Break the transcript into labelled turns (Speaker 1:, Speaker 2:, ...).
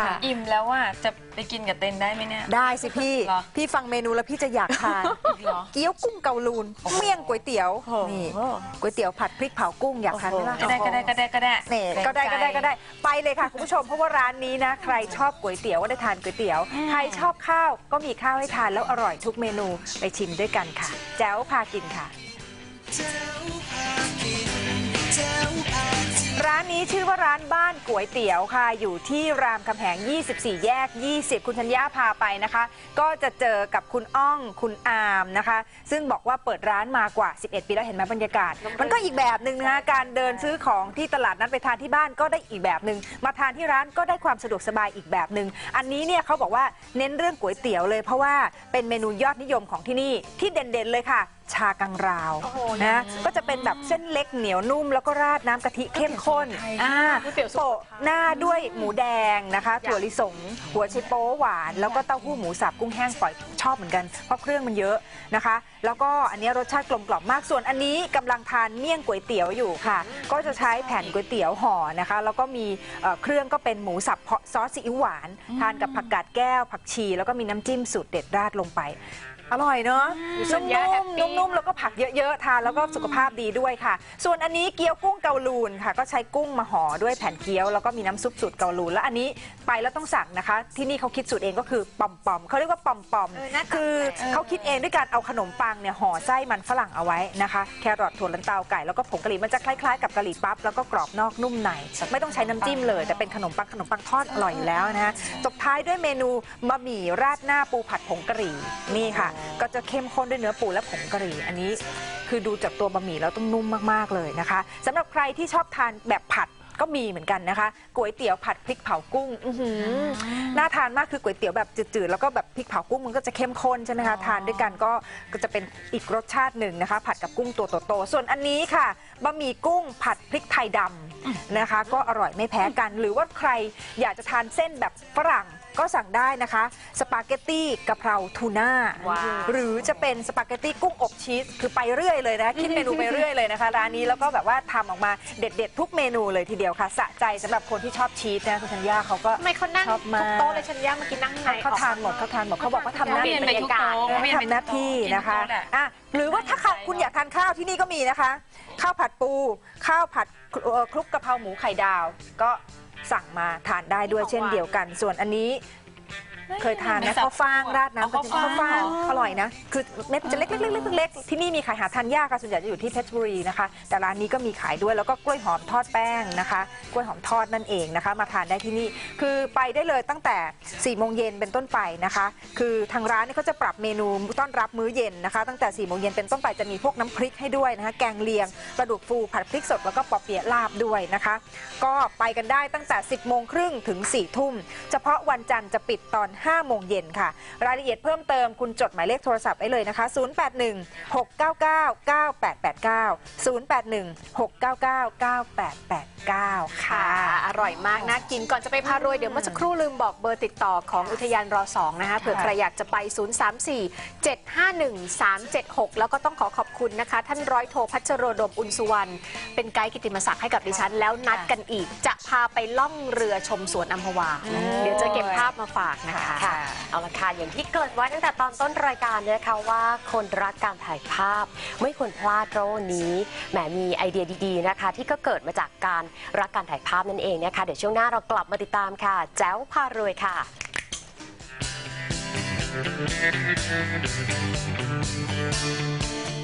Speaker 1: ค่ะ
Speaker 2: อิ่มแล้วว่าจะไปกินกับเต็นได้ไหมเนี่ย
Speaker 1: ได้สิพี่
Speaker 2: เหรอ
Speaker 1: พี่ฟังเมนูแล้วพี่จะอยากทาน
Speaker 2: อีกเหรอ
Speaker 1: เกี๊ยวกุ้งเกาลูน เมี่ยงก๋วยเตี๋ยว
Speaker 2: โอ้โห
Speaker 1: นี่ก๋วยเตี๋ยวผัดพริกเผากุ้งอยากทานไหมล่ะ
Speaker 2: ก็ได้ก็ได้ก็ได้ก็ได้
Speaker 1: นี่ก็ได้ก็ได้ก็ได้ ไปเลยค่ะคุณผู้ชม เพราะว่าร้านนี้นะ ใครชอบก๋วยเตี๋ยวก็ได้ทานก๋วยเตี๋ยว ใครชอบข้าวก็มีข้าวให้ทานแล้วอร่อยทุกเมนู ไปชิมด้วยกันค่ะ แจ๋วพากินค่ะ ร้านนี้ชื่อว่าร้านบ้าน ก๋วยเตี๋ยวค่ะ อยู่ที่รามคำแหง 24 แยก 20 คุณชัญญาพาไปนะคะ ก็จะเจอกับคุณอ้องคุณอามนะคะ ซึ่งบอกว่าเปิดร้านมากว่า 11 ปีแล้วเห็นไหมบรรยากาศ มันก็อีกแบบหนึ่งนะคะการเดินซื้อของที่ตลาดนั้นไปทานที่บ้านก็ได้อีกแบบหนึ่งมาทานที่ร้านก็ได้ความสะดวกสบายอีกแบบหนึ่งอันนี้เนี่ยเขาบอกว่าเน้นเรื่องก๋วยเตี๋ยวเลย เพราะว่าเป็นเมนูยอดนิยมของที่นี่ที่เด่นๆเลยค่ะชากังราวนะก็จะเป็นแบบเส้นเล็กเหนียวนุ่ม แล้วก็ราดน้ำกะทิเข้มข้นอ่า
Speaker 3: ก๋วยเตี๋ยวสุโข
Speaker 1: โปะ
Speaker 3: ทัย
Speaker 1: หน้าด้วยหมูแดงนะคะ ถั่วลิสง หัวไชโป๊หวาน แล้วก็เต้าหู้หมูสับกุ้งแห้งฝอยชอบเหมือนกัน เพราะเครื่องมันเยอะนะคะ แล้วก็อันนี้รสชาติกลมกล่อมมาก ส่วนอันนี้กำลังทานเมี่ยงก๋วยเตี๋ยวอยู่ค่ะ ก็จะใช้แผ่นก๋วยเตี๋ยวห่อนะคะ แล้วก็มีเอ่อเครื่องก็เป็นหมูสับเพาะซอสซีอิ๊วหวาน ทานกับผักกาดแก้ว ผักชี แล้วก็มีน้ำจิ้มสูตรเด็ดราดลงไป อร่อยเนาะ
Speaker 3: ส่
Speaker 1: นุ่
Speaker 3: วนใหญ่แฮปปี้
Speaker 1: มๆนุ่มๆแล้วก็ผักเยอะๆทานแล้วก็สุขภาพดีด้วยค่ะ ส่วนอันนี้เกี๊ยวกุ้งเกาลูนค่ะ ก็ใช้กุ้งมาห่อด้วยแผ่นเกี๊ยวแล้วก็มีน้ำซุปสูตรเกาลูนแล้วอันนี้ไปแล้วต้องสั่งนะคะ ที่นี่เขาคิดสูตรเองก็คือปอมปอมๆเขาเรียกว่าปอมปอมๆ
Speaker 3: เออน่าทาน
Speaker 1: คือเขาคิดเองด้วยการเอาขนมปังเนี่ยห่อไส้มันฝรั่งเอาไว้นะคะแครอทถั่วลันเตาไก่แล้วก็ผงกะหรี่มันจะคล้ายๆกับกะหรี่ปั๊บแล้วก็กรอบนอกนุ่มในไม่ต้องใช้น้ำจิ้มเลย แต่เป็นขนมปังขนมปังทอดอร่อยอยู่แล้วนะฮะตบท้ายด้วยเมนูบะหมี่ราดหน้าปูผัดผงกะหรี่นี่ค่ะก็จะเข้มข้นด้วยเนื้อปูและผงกะหรี่ อันนี้คือดูจากตัวบะหมี่แล้วต้องนุ่มมากๆเลยนะคะสำหรับใครที่ชอบทานแบบผัดก็มีเหมือนกันนะคะก๋วยเตี๋ยวผัดพริกเผากุ้งอื้อหือน่าทานมากคือก๋วยเตี๋ยวแบบจืดๆแล้วก็แบบพริกเผากุ้งมันก็จะเข้มข้นใช่ไหมคะทานด้วยกันก็ก็จะเป็นอีกรสชาติหนึ่งนะคะ ผัดกับกุ้งตัวโตๆส่วนอันนี้ค่ะบะหมี่กุ้งผัดพริกไทยดำนะคะ ก็อร่อยไม่แพ้กัน หรือว่าใครอยากจะทานเส้นแบบฝรั่ง ก็สั่งได้นะคะสปาเกตตี้กะเพราทูน่า
Speaker 3: ว้าว
Speaker 1: หรือจะเป็นสปาเกตตี้กุ้งอบชีสคือไปเรื่อยเลยนะคิดเมนูไปเรื่อยเลยนะคะร้านนี้แล้วก็แบบว่าทำออกมาเด็ด ๆ ทุกเมนูเลยทีเดียวค่ะสะใจสำหรับคนที่ชอบชีสนะคุณชัญญาเขาก็
Speaker 3: ทำไมเขานั่ง
Speaker 1: ชอบมาก
Speaker 3: ทุกโต๊ะเลยฉันย่าเมื่อกี้นั่งไหน
Speaker 1: เขาทานหมดเขาทานหมดเขาบอกว่าทำหน้า
Speaker 2: เปลี่ยนไปทุกโต๊ะเปลี่ยนไปทุกโต๊ะ
Speaker 1: ทำหน้าที่นะคะ
Speaker 2: กินทุกโต๊ะแหละ
Speaker 1: อะหรือว่าถ้าใครคุณอยากทานข้าวที่นี่ก็มีนะคะ ข้าวผัดปู ข้าวผัดคลุกกะเพราหมูไข่ดาว ก็สั่งมาทานได้ด้วยเช่นเดียวกัน ส่วนอันนี้ เคยทานนะข้าวฟ่างราดน้ำกะทิ
Speaker 2: เอาข้าว
Speaker 1: ข้าว
Speaker 2: ฟ่า
Speaker 1: ฟ่างงอร่อยนะ คือเม็ดมันจะเล็กๆๆๆเล็กๆที่นี่มีขายหาทานยากค่ะส่วนใหญ่จะอยู่ที่เพชรบุรีนะคะ แต่ร้านนี้ก็มีขายด้วยแล้วก็กล้วยหอมทอดแป้งนะคะกล้วยหอมทอดนั่นเองนะคะ มาทานได้ที่นี่คือไปได้เลยตั้งแต่4ี่โมงเย็นเป็นต้นไปนะคะ คือทางร้านเนี่ยเขาจะปรับเมนูต้อนรับมื้อเย็นนะคะ ตั้งแต่4ี่โมงเย็นเป็นต้นไปจะมีพวกน้ำพริกให้ด้วยนะคะ แกงเลียงปลาดุกฟูผัดพริกสดแล้วก็ปอเปี๊ยะลาบด้วยนะคะ ก็ไปกันได้ตั้งแต่ 10โมงครึ่งถึง4ทุ่มเฉพาะวันจันทร์จะปิดตอน5 โมงเย็นค่ะ รายละเอียดเพิ่มเติมคุณจดหมายเลขโทรศัพท์ไว้เลยนะคะ 081 699 9889 081 699 9889
Speaker 3: ค่ะ
Speaker 1: ค่ะ
Speaker 3: อร่อยมากน่ากินก่อนจะไปพารวยเดี๋ยวเมื่อสักครู่ลืมบอกเบอร์ติดต่อของอุทยานร2นะคะเผื่อใครอยากจะไป 034 751 376 แล้วก็ต้องขอขอบคุณนะคะ ท่านร้อยโทพัชโรดมอุลสุวรรณเป็นไกด์กิตติมศักดิ์ให้กับดิฉัน แล้วนัดกันอีกจะพาไปล่องเรือชมสวนอัมพวา เดี๋ยวจะเก็บภาพมาฝากนะคะ
Speaker 4: ค่ะ เอาละค่ะ อย่างที่เกิดไว้ตั้งแต่ตอนต้นรายการนะคะว่าคนรักการถ่ายภาพ ไม่ควรพลาดเรนี้แหมมีไอเดียดีๆนะคะ ที่ก็เกิดมาจากการรักการถ่ายภาพนั่นเองนะคะ เดี๋ยวช่วงหน้าเรากลับมาติดตามค่ะ แจ้วพารวยค่ะ